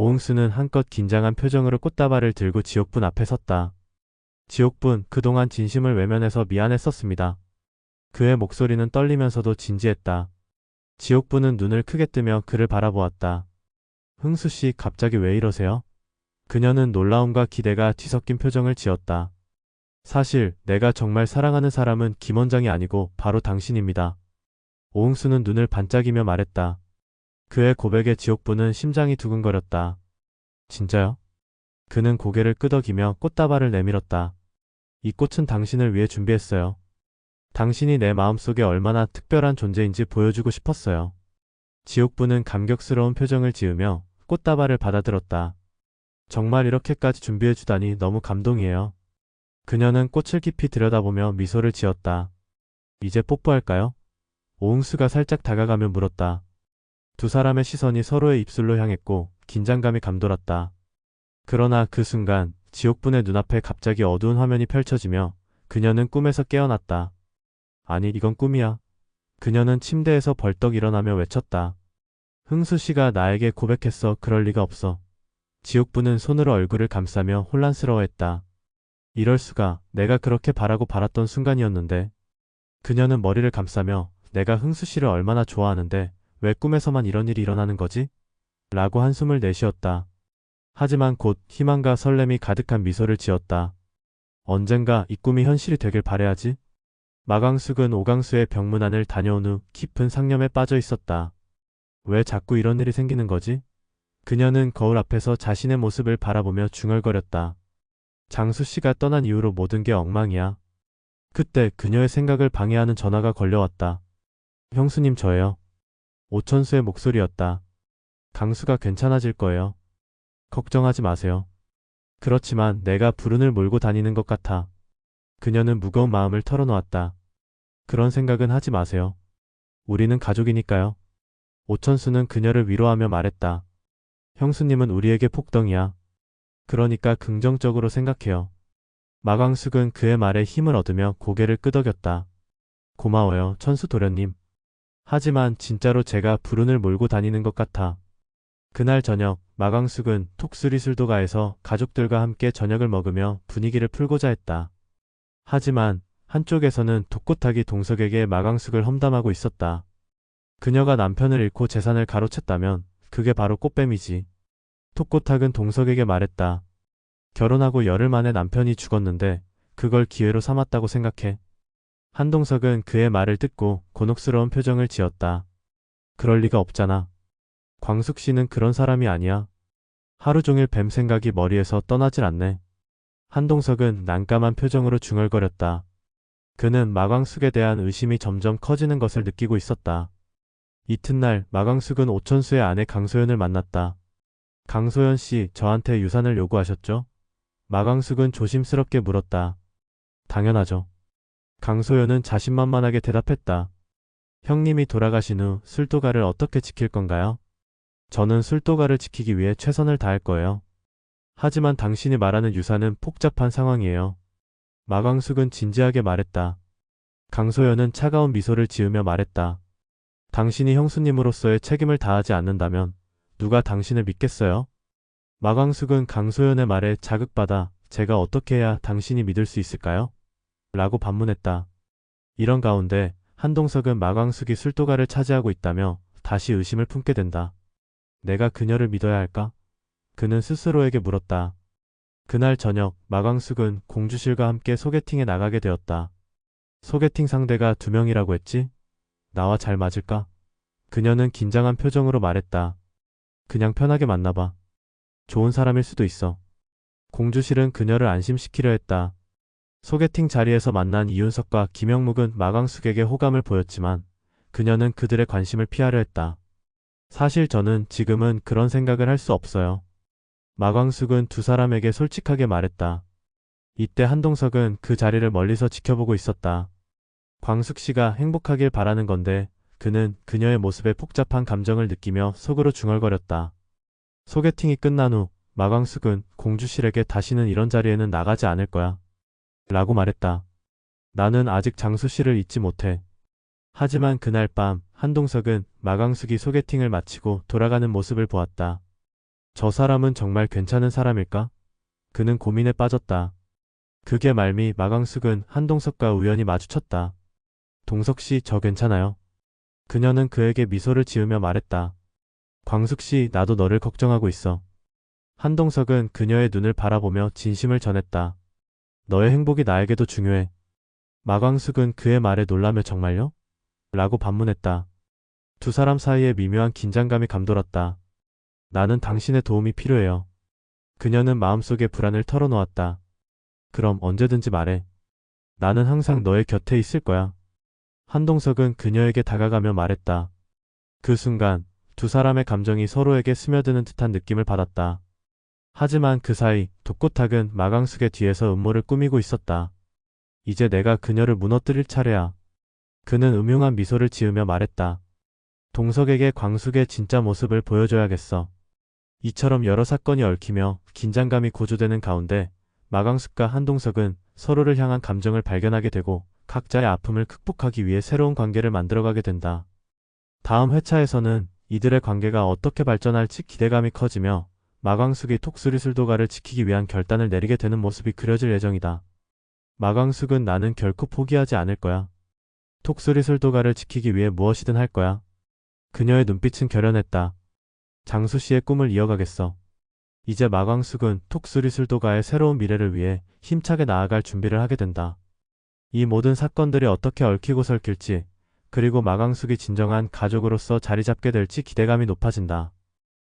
오응수는 한껏 긴장한 표정으로 꽃다발을 들고 지옥분 앞에 섰다. 지옥분 그동안 진심을 외면해서 미안했었습니다. 그의 목소리는 떨리면서도 진지했다. 지옥분은 눈을 크게 뜨며 그를 바라보았다. 흥수 씨 갑자기 왜 이러세요? 그녀는 놀라움과 기대가 뒤섞인 표정을 지었다. 사실 내가 정말 사랑하는 사람은 김 원장이 아니고 바로 당신입니다. 오응수는 눈을 반짝이며 말했다. 그의 고백에 지옥부는 심장이 두근거렸다. 진짜요? 그는 고개를 끄덕이며 꽃다발을 내밀었다. 이 꽃은 당신을 위해 준비했어요. 당신이 내 마음속에 얼마나 특별한 존재인지 보여주고 싶었어요. 지옥부는 감격스러운 표정을 지으며 꽃다발을 받아들었다. 정말 이렇게까지 준비해주다니 너무 감동이에요. 그녀는 꽃을 깊이 들여다보며 미소를 지었다. 이제 뽀뽀할까요? 오응수가 살짝 다가가며 물었다. 두 사람의 시선이 서로의 입술로 향했고 긴장감이 감돌았다. 그러나 그 순간 지옥분의 눈앞에 갑자기 어두운 화면이 펼쳐지며 그녀는 꿈에서 깨어났다. 아니 이건 꿈이야. 그녀는 침대에서 벌떡 일어나며 외쳤다. 흥수 씨가 나에게 고백했어. 그럴 리가 없어. 지옥분은 손으로 얼굴을 감싸며 혼란스러워했다. 이럴 수가 내가 그렇게 바라고 바랐던 순간이었는데 그녀는 머리를 감싸며 내가 흥수 씨를 얼마나 좋아하는데 왜 꿈에서만 이런 일이 일어나는 거지? 라고 한숨을 내쉬었다. 하지만 곧 희망과 설렘이 가득한 미소를 지었다. 언젠가 이 꿈이 현실이 되길 바래야지. 마광숙은 오강수의 병문 안을 다녀온 후 깊은 상념에 빠져 있었다. 왜 자꾸 이런 일이 생기는 거지? 그녀는 거울 앞에서 자신의 모습을 바라보며 중얼거렸다. 장수 씨가 떠난 이후로 모든 게 엉망이야. 그때 그녀의 생각을 방해하는 전화가 걸려왔다. 형수님 저예요. 오천수의 목소리였다. 강수가 괜찮아질 거예요. 걱정하지 마세요. 그렇지만 내가 불운을 몰고 다니는 것 같아. 그녀는 무거운 마음을 털어놓았다. 그런 생각은 하지 마세요. 우리는 가족이니까요. 오천수는 그녀를 위로하며 말했다. 형수님은 우리에게 폭덩이야. 그러니까 긍정적으로 생각해요. 마광숙은 그의 말에 힘을 얻으며 고개를 끄덕였다. 고마워요, 천수 도련님. 하지만 진짜로 제가 불운을 몰고 다니는 것 같아. 그날 저녁 마광숙은 톡수리 술도가에서 가족들과 함께 저녁을 먹으며 분위기를 풀고자 했다. 하지만 한쪽에서는 독고타기 동석에게 마광숙을 험담하고 있었다. 그녀가 남편을 잃고 재산을 가로챘다면 그게 바로 꽃뱀이지. 톡고탁은 동석에게 말했다. 결혼하고 열흘 만에 남편이 죽었는데 그걸 기회로 삼았다고 생각해. 한동석은 그의 말을 듣고 곤혹스러운 표정을 지었다. 그럴 리가 없잖아. 광숙 씨는 그런 사람이 아니야. 하루 종일 뱀 생각이 머리에서 떠나질 않네. 한동석은 난감한 표정으로 중얼거렸다. 그는 마광숙에 대한 의심이 점점 커지는 것을 느끼고 있었다. 이튿날 마광숙은 오천수의 아내 강소연을 만났다. 강소연 씨, 저한테 유산을 요구하셨죠? 마광숙은 조심스럽게 물었다. 당연하죠. 강소연은 자신만만하게 대답했다. 형님이 돌아가신 후 술도가를 어떻게 지킬 건가요? 저는 술도가를 지키기 위해 최선을 다할 거예요. 하지만 당신이 말하는 유산은 복잡한 상황이에요. 마광숙은 진지하게 말했다. 강소연은 차가운 미소를 지으며 말했다. 당신이 형수님으로서의 책임을 다하지 않는다면 누가 당신을 믿겠어요? 마광숙은 강소연의 말에 자극받아 제가 어떻게 해야 당신이 믿을 수 있을까요? 라고 반문했다. 이런 가운데 한동석은 마광숙이 술도가를 차지하고 있다며 다시 의심을 품게 된다. 내가 그녀를 믿어야 할까? 그는 스스로에게 물었다. 그날 저녁 마광숙은 공주실과 함께 소개팅에 나가게 되었다. 소개팅 상대가 두 명이라고 했지? 나와 잘 맞을까? 그녀는 긴장한 표정으로 말했다. 그냥 편하게 만나봐. 좋은 사람일 수도 있어. 공주실은 그녀를 안심시키려 했다. 소개팅 자리에서 만난 이윤석과 김영묵은 마광숙에게 호감을 보였지만 그녀는 그들의 관심을 피하려 했다. 사실 저는 지금은 그런 생각을 할 수 없어요. 마광숙은 두 사람에게 솔직하게 말했다. 이때 한동석은 그 자리를 멀리서 지켜보고 있었다. 광숙 씨가 행복하길 바라는 건데 그는 그녀의 모습에 복잡한 감정을 느끼며 속으로 중얼거렸다. 소개팅이 끝난 후 마광숙은 공주실에게 다시는 이런 자리에는 나가지 않을 거야. 라고 말했다. 나는 아직 장수 씨를 잊지 못해. 하지만 그날 밤 한동석은 마광숙이 소개팅을 마치고 돌아가는 모습을 보았다. 저 사람은 정말 괜찮은 사람일까? 그는 고민에 빠졌다. 그게 말미 마광숙은 한동석과 우연히 마주쳤다. 동석 씨, 저 괜찮아요. 그녀는 그에게 미소를 지으며 말했다. 광숙 씨, 나도 너를 걱정하고 있어. 한동석은 그녀의 눈을 바라보며 진심을 전했다. 너의 행복이 나에게도 중요해. 마광숙은 그의 말에 놀라며 정말요? 라고 반문했다. 두 사람 사이에 미묘한 긴장감이 감돌았다. 나는 당신의 도움이 필요해요. 그녀는 마음속의 불안을 털어놓았다. 그럼 언제든지 말해. 나는 항상 너의 곁에 있을 거야. 한동석은 그녀에게 다가가며 말했다. 그 순간 두 사람의 감정이 서로에게 스며드는 듯한 느낌을 받았다. 하지만 그 사이 독고탁은 마강숙의 뒤에서 음모를 꾸미고 있었다. 이제 내가 그녀를 무너뜨릴 차례야. 그는 음흉한 미소를 지으며 말했다. 동석에게 광숙의 진짜 모습을 보여줘야겠어. 이처럼 여러 사건이 얽히며 긴장감이 고조되는 가운데 마광숙과 한동석은 서로를 향한 감정을 발견하게 되고 각자의 아픔을 극복하기 위해 새로운 관계를 만들어가게 된다. 다음 회차에서는 이들의 관계가 어떻게 발전할지 기대감이 커지며 마광숙이 톡수리술도가를 지키기 위한 결단을 내리게 되는 모습이 그려질 예정이다. 마광숙은 나는 결코 포기하지 않을 거야. 톡수리술도가를 지키기 위해 무엇이든 할 거야. 그녀의 눈빛은 결연했다. 장수 씨의 꿈을 이어가겠어. 이제 마광숙은 톡수리술도가의 새로운 미래를 위해 힘차게 나아갈 준비를 하게 된다. 이 모든 사건들이 어떻게 얽히고 설킬지, 그리고 마광숙이 진정한 가족으로서 자리 잡게 될지 기대감이 높아진다.